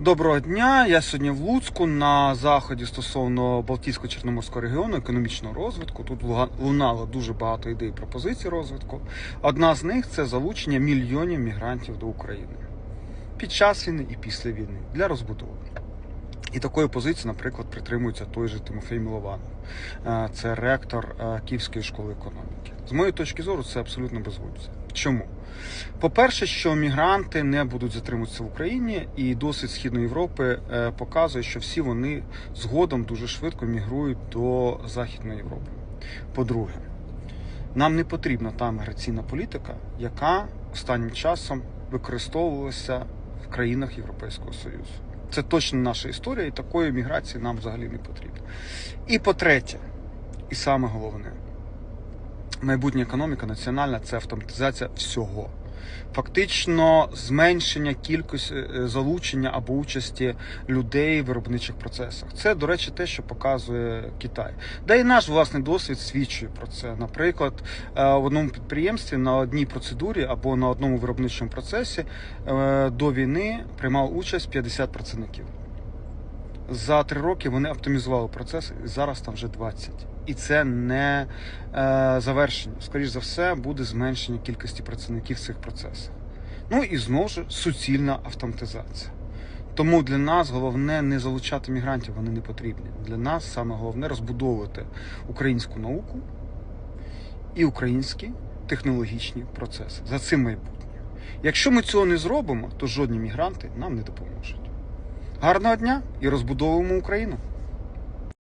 Доброго дня. Я сьогодні в Луцьку на заході стосовно Балтійсько-Чорноморського регіону економічного розвитку. Тут лунало дуже багато ідей і пропозицій розвитку. Одна з них це залучення мільйонів мігрантів до України під час війни і після війни для розбудови. І такої позиції, наприклад, притримується той же Тимофій Милованов. Е, Це ректор е, Київської школи економіки. З моєї точки зору, це абсолютно безглуздя. Чому? По-перше, що мігранти не будуть затримуватися в Україні, і досвід Східної Європи е, показує, що всі вони згодом дуже швидко мігрують до Західної Європи. По-друге, нам не потрібна та міграційна політика, яка останнім часом використовувалася в країнах Європейського Союзу. Це точно наша історія, і такої міграції нам взагалі не потрібно. І по-третє, і саме головне, майбутня економіка національна це автоматизація всього. Фактично зменшення кількості е, залучення або участі людей в виробничих процесах. Це, до речі, те, що показує Китай. Да і наш власний досвід свідчує про це. Наприклад, е, в одному підприємстві на одній процедурі або на одному виробничому процесі е, до війни приймав участь 50 працівників. За три роки вони оптимізували процес, і зараз там вже 20. І це не е, завершення. Скоріше за все, буде зменшення кількості працівників в цих процесах. Ну і знову ж суцільна автоматизація. Тому для нас головне не залучати мігрантів, вони не потрібні. Для нас саме головне розбудовувати українську науку і українські технологічні процеси. За цим майбутнє. Якщо ми цього не зробимо, то жодні мігранти нам не допоможуть. Гарного дня і розбудовуємо Україну!